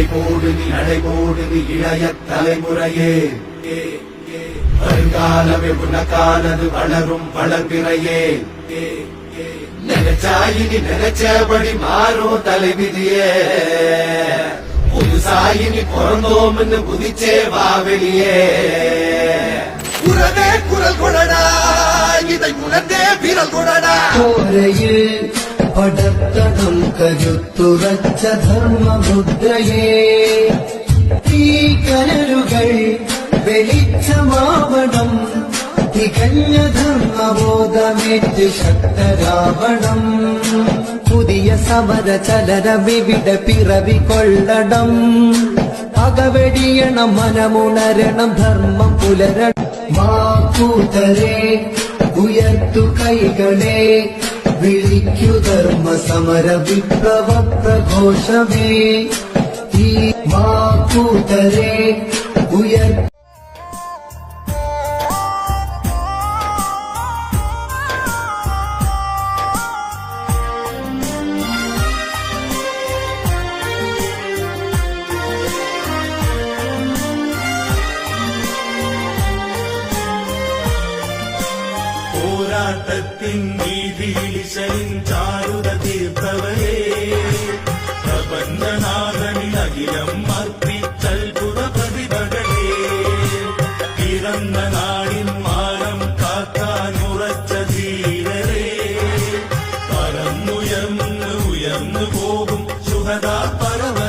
நடை போடு நீ நடை போடு நீ இளைய தலைமுறையே. வருங்காலமே உனக்கானது வளரும் வளர்பிறையே. நினைச்சாயினி நினைச்சபடி மாறும் தலைவிதியே. புதுசாயினி பிறந்தோம்னு புதிச்சே வாவெளியே குரவே குரல் கொடடா இதை உணர்ந்தே விரல் கொடடா. ചോരയിൽ പടർത്തണം കരുത്തുറച്ച ധർമ്മമുദ്രയേ. ഈ കനലുകൾ വെളിച്ചമാവണം. തികഞ്ഞ ധർമ്മബോധമേറ്റ് ശക്തരാവണം. പുതിയ സമര ചലന വിവിധ പിറവി കൊള്ളണം. അകവെടിയണം മനമുണരണം ധർമ്മം പുലരണം. മാക്കൂതരെ ഉയർത്തു കൈകളെ വിളിക്കു ധർമ്മ സമര വിപ്ലവ പ്രഘോഷമേ ഈ മാക്കൂതരെ ഉയർ താരാട്ടത്തിൻ നീതിയിലിശലിൻ ചാരുത തീർത്തവരേ പ്രപഞ്ചനാഥനിൽ അഖിലം അർപ്പിച്ചൽപുര പ്രതിഭകളേ പിറന്ന നാടിൻ മാനം കാക്കാൻ ഉറച്ച ധീരരേ. പറന്നുയർന്ന് ഉയർന്നു പോകും സുഹദാ പരവ